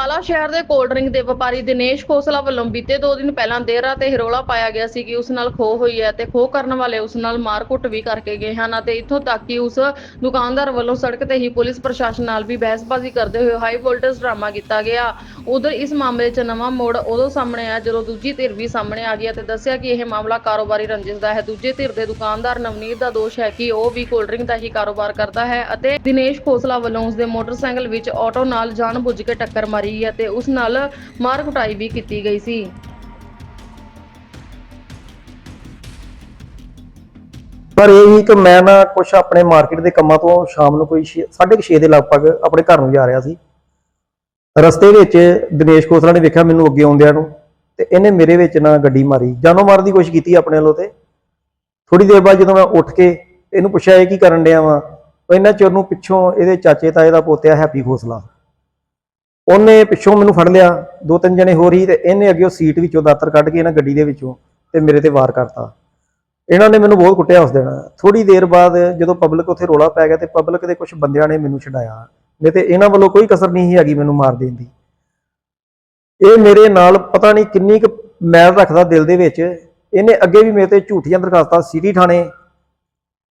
ਬਟਾਲਾ ਸ਼ਹਿਰ ਦੇ cold drink ਦੇ ਵਪਾਰੀ ਦਿਨੇਸ਼ ਖੋਸਲਾ ਵੱਲੋਂ ਬੀਤੇ 2 ਦਿਨ ਪਹਿਲਾਂ ਦੇਰ ਰਾਤ ਇਹ ਰੌਲਾ ਪਾਇਆ ਗਿਆ ਸੀ ਕਿ ਉਸ ਨਾਲ ਖੋਹ ਹੋਈ ਹੈ ਤੇ ਖੋਹ ਕਰਨ ਵਾਲੇ ਉਸ ਨਾਲ ਮਾਰਕੁੱਟ ਵੀ ਕਰਕੇ ਗਏ ਹਨ ਅਤੇ ਇੱਥੋਂ ਤੱਕ ਕਿ ਉਸ ਦੁਕਾਨਦਾਰ ਵੱਲੋਂ ਸੜਕ ਤੇ ਹੀ ਪੁਲਿਸ ਪ੍ਰਸ਼ਾਸਨ ਨਾਲ ਵੀ ਬਹਿਸਬਾਜ਼ੀ ਕਰਦੇ ਹੋਏ ਹਾਈ ਵੋਲਟੇਜ ਡਰਾਮਾ ਕੀਤਾ ਗਿਆ। ਉਧਰ ਇਸ ਮਾਮਲੇ 'ਚ ਨਵਾਂ ਮੋੜ ਉਦੋਂ ਸਾਹਮਣੇ ਆਇਆ ਜਦੋਂ ਦੂਜੀ ਧਿਰ ਵੀ ਸਾਹਮਣੇ ਆ ਗਈ ਅਤੇ ਦੱਸਿਆ ਕਿ ਇਹ ਮਾਮਲਾ ਕਾਰੋਬਾਰੀ ਰੰਜਿਸ਼ ਦਾ ਹੈ। ਦੂਜੇ ਧਿਰ ਦੇ ਦੁਕਾਨਦਾਰ ਨਵਨੀਤ ਦਾ ਦੋਸ਼ ਹੈ ਕਿ ਉਹ ਵੀ ਕੋਲਡ ਡਰਿੰਕ ਦਾ ਹੀ ਕਾਰੋਬਾਰ ਕਰਦਾ ਹੈ ਅਤੇ ਦਿਨੇਸ਼ ਖੋਸਲਾ ਵੱਲੋਂ ਉਸ ਦੇ ਮੋਟਰਸਾਈਕਲ ਵਿੱਚ ਆਟੋ ਨਾਲ ਜਾਣਬੁੱਝ ਕੇ ਟੱਕਰ ਮਾਰੀ ਅਤੇ ਉਸ ਨਾਲ ਮਾਰ ਕੁਟਾਈ ਵੀ ਕੀਤੀ ਗਈ ਸੀ। ਪਰ ਇਹ ਵੀ ਕਿ ਮੈਂ ਨਾ ਕੁਛ ਆਪਣੇ ਮਾਰਕੀਟ ਦੇ ਕੰਮਾਂ ਤੋਂ ਸ਼ਾਮ ਨੂੰ ਕੋਈ 6:30 ਦੇ ਲਗਭਗ ਆਪਣੇ ਘਰ ਨੂੰ ਜਾ ਰਿਹਾ ਸੀ। ਰਸਤੇ ਵਿੱਚ ਦਿਨੇਸ਼ ਖੋਸਲਾ ਨੇ ਵੇਖਿਆ ਮੈਨੂੰ ਅੱਗੇ ਆਉਂਦਿਆਂ ਨੂੰ ਤੇ ਇਹਨੇ ਮੇਰੇ ਵਿੱਚ ਨਾ ਗੱਡੀ ਮਾਰੀ। ਜਾਨੋਂ ਮਾਰਨ ਦੀ ਕੋਸ਼ਿਸ਼ ਕੀਤੀ ਆਪਣੇ ਵੱਲੋਂ ਤੇ। ਥੋੜੀ ਦੇਰ ਬਾਅਦ ਜਦੋਂ ਮੈਂ ਉੱਠ ਕੇ ਇਹਨੂੰ ਪੁੱਛਿਆ, ਇਹ ਕੀ ਕਰਨ ਡਿਆ ਵਾ? ਇਹਨਾਂ ਚਿਰ ਨੂੰ ਪਿੱਛੋਂ ਇਹਦੇ ਚਾਚੇ ਤਾਏ ਦਾ ਪੋਤਿਆ ਹੈਪੀ ਖੋਸਲਾ ਉਹਨੇ ਪਿੱਛੋਂ ਮੈਨੂੰ ਫੜ ਲਿਆ, ਦੋ ਤਿੰਨ ਜਣੇ ਹੋਰ ਹੀ ਤੇ ਇਹਨੇ ਅੱਗੇ ਉਹ ਸੀਟ ਵਿੱਚੋਂ ਦਾਤਰ ਕੱਢ ਕੇ ਇਹਨਾਂ ਗੱਡੀ ਦੇ ਵਿੱਚੋਂ ਤੇ ਮੇਰੇ ਤੇ ਵਾਰ ਕਰਤਾ। ਇਹਨਾਂ ਨੇ ਮੈਨੂੰ ਬਹੁਤ ਕੁੱਟਿਆ ਉਸ ਦਿਨ। ਥੋੜੀ ਦੇਰ ਬਾਅਦ ਜਦੋਂ ਪਬਲਿਕ ਉੱਥੇ ਰੋਲਾ ਪੈ ਗਿਆ ਤੇ ਪਬਲਿਕ ਦੇ ਕੁਝ ਬੰਦਿਆਂ ਨੇ ਮੈਨੂੰ ਛਡਾਇਆ। ਨਹੀਂ ਤੇ ਇਹਨਾਂ ਵੱਲੋਂ ਕੋਈ ਕਸਰ ਨਹੀਂ ਸੀ ਹੈਗੀ ਮੈਨੂੰ ਮਾਰ ਦੇਣ ਦੀ। ਇਹ ਮੇਰੇ ਨਾਲ ਪਤਾ ਨਹੀਂ ਕਿੰਨੀ ਕੁ ਮੈਲ ਰੱਖਦਾ ਦਿਲ ਦੇ ਵਿੱਚ। ਇਹਨੇ ਅੱਗੇ ਵੀ ਮੇਰੇ ਤੇ ਝੂਠੀਆਂ ਦਰਖਾਸਤਾਂ ਸਿਟੀ ਥਾਣੇ।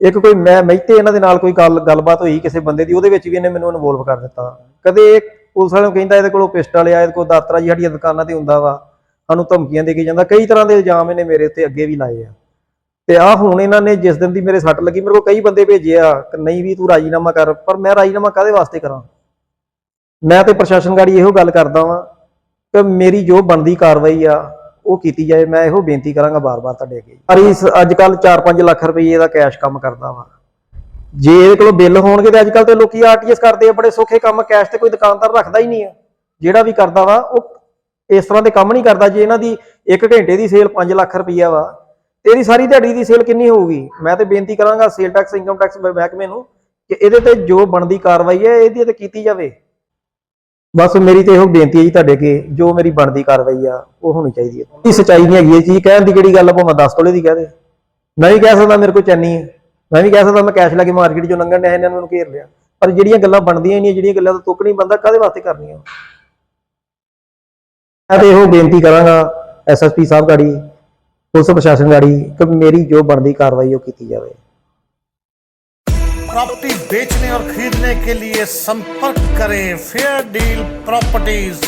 ਇੱਕ ਕੋਈ ਮੈਂ ਮਹਿਤੇ ਇਹਨਾਂ ਦੇ ਨਾਲ ਕੋਈ ਗੱਲ ਗੱਲਬਾਤ ਹੋਈ ਕਿਸੇ ਬੰਦੇ ਦੀ, ਉਹਦੇ ਵਿੱਚ ਵੀ ਇਹਨੇ ਮੈਨੂੰ ਇਨਵੋਲਵ ਕਰ ਦਿੱਤਾ। ਕਦੇ ਪੁਲਿਸ ਵਾਲਿਆਂ ਨੂੰ ਕਹਿੰਦਾ ਇਹਦੇ ਕੋਲੋਂ ਪਿਸਟਲ ਆ, ਇਹਦੇ ਕੋਲ ਦਾਤਰਾ ਜੀ, ਸਾਡੀਆਂ ਦੁਕਾਨਾਂ ਤੇ ਹੁੰਦਾ ਵਾ। ਸਾਨੂੰ ਧਮਕੀਆਂ ਦੇ ਕੇ ਜਾਂਦਾ। ਕਈ ਤਰ੍ਹਾਂ ਦੇ ਇਲਜ਼ਾਮ ਇਹਨੇ ਮੇਰੇ ਉੱਤੇ ਅੱਗੇ ਵੀ ਲਾਏ ਆ। ਤੇ ਆ ਹੁਣ ਇਹਨਾਂ ਨੇ ਜਿਸ ਦਿਨ ਦੀ ਮੇਰੇ ਸੱਟ ਲੱਗੀ, ਮੇਰੇ ਕੋਲ ਕਈ ਬੰਦੇ ਭੇਜੇ ਆ ਕਿ ਨਹੀਂ ਵੀ ਤੂੰ ਰਾਜੀਨਾਮਾ ਕਰ, ਪਰ ਮੈਂ ਰਾਜੀਨਾਮਾ ਕਾਦੇ ਵਾਸਤੇ ਕਰਾਂ? ਮੈਂ ਤੇ ਪ੍ਰਸ਼ਾਸਨ ਗਾੜੀ ਇਹੋ ਗੱਲ ਕਰਦਾ ਵਾਂ ਕਿ ਮੇਰੀ ਜੋ ਬਣਦੀ ਕਾਰਵਾਈ ਆ, ਉਹ ਕੀਤੀ ਜਾਏ। ਮੈਂ ਇਹੋ ਬੇਨਤੀ ਕਰਾਂਗਾ ਬਾਰ-ਬਾਰ ਤੁਹਾਡੇ ਅੱਗੇ। ਪਰ ਅੱਜ ਕੱਲ 4-5 ਲੱਖ ਰੁਪਏ ਦਾ ਕੈਸ਼ ਕੰਮ ਕਰਦਾ ਵਾ। ਜੇ ਇਹਦੇ ਕੋਲੋਂ ਬਿੱਲ ਹੋਣਗੇ ਤੇ ਅੱਜ ਕੱਲ ਤੇ ਲੋਕੀ ਆਰਟੀਐਸ ਕਰਦੇ ਆ, ਬੜੇ ਸੌਖੇ ਕੰਮ ਕੈਸ਼ ਤੇ ਕੋਈ ਦੁਕਾਨਦਾਰ ਰੱਖਦਾ ਹੀ ਨਹੀਂ ਆ। ਜਿਹੜਾ ਵੀ ਕਰਦਾ ਵਾ, ਉਹ ਇਸ ਤਰ੍ਹਾਂ ਦੇ ਕੰਮ ਨਹੀਂ ਕਰਦਾ ਜੇ ਇਹਨਾਂ ਦੀ 1 ਘੰਟੇ ਦੀ ਸੇਲ 5 ਲੱਖ ਰੁਪਈਆ ਵਾ। ਤੇਰੀ ਸਾਰੀ ਦਿਹਾੜੀ ਦੀ ਸੇਲ ਕਿੰਨੀ ਹੋਊਗੀ? ਮੈਂ ਤੇ ਬੇਨਤੀ ਕਰਾਂਗਾ ਸੇਲ ਟੈਕਸ ਇਨਕਮ ਟੈਕਸ ਮਹਿਕਮੇ ਨੂੰ ਕਿ ਇਹਦੇ ਤੇ ਜੋ ਬਣਦੀ ਕਾਰਵਾਈ ਹੈ, ਇਹਦੀ ਤੇ ਕੀਤੀ ਜਾਵੇ। ਬਸ ਮੇਰੀ ਤੇ ਇਹੋ ਬੇਨਤੀ ਹੈ ਜੀ ਤੁਹਾਡੇ ਅੱਗੇ, ਜੋ ਮੇਰੀ ਬਣਦੀ ਕਾਰਵਾਈ ਆ, ਉਹ ਹੋਣੀ ਚਾਹੀਦੀ ਹੈ। ਇਹ ਸੱਚਾਈ ਨਹੀਂ ਹੈਗੀ ਇਹ ਚੀਜ਼ ਕਹਿਣ ਦੀ ਕਿਹੜੀ ਗੱਲ ਆ, ਭਾਵੇਂ 10 ਤੋਲੇ ਦੀ ਕਹਿ ਦੇ। ਮੈਂ ਵੀ ਕਹਿ ਸਕਦਾ ਮੇਰੇ ਕੋਲ ਚੈਨੀ ਹੈ। ਮੈਂ ਵੀ ਕਹਿ ਸਕਦਾ ਮੈਂ ਕੈਸ਼ ਲੈ ਕੇ ਮਾਰਕੀਟ ਚੋਂ ਲੰਘਣ ਡਿਆ ਇਹਨਾਂ ਨੂੰ ਘੇਰ ਲਿਆ ਪਰ ਜਿਹੜੀਆਂ ਗੱਲਾਂ ਬਣਦੀਆਂ ਹੀ ਨਹੀਂ ਜਿਹੜੀਆਂ ਗੱਲਾਂ ਤੋਂ ਤੁੱਕ ਨਹੀਂ ਬੰਦਾ ਕਾਦੇ ਵਾਸਤੇ ਕਰਨੀਆਂ ਮੈਂ ਤੇ ਇਹੋ ਬੇਨਤੀ ਕਰਾਂਗਾ ਐਸਐਸਪੀ ਸਾਹਿਬ ਗਾੜੀ ਪੁਲਿਸ ਪ੍ਰਸ਼ਾਸਨ ਗਾੜੀ ਕਿ ਮੇਰੀ ਜੋ ਬਣਦੀ ਕਾਰਵਾਈ ਉਹ ਕੀਤੀ ਜਾਵੇ प्रॉपर्टी बेचने और खरीदने के लिए संपर्क करें फेयर डील प्रॉपर्टीज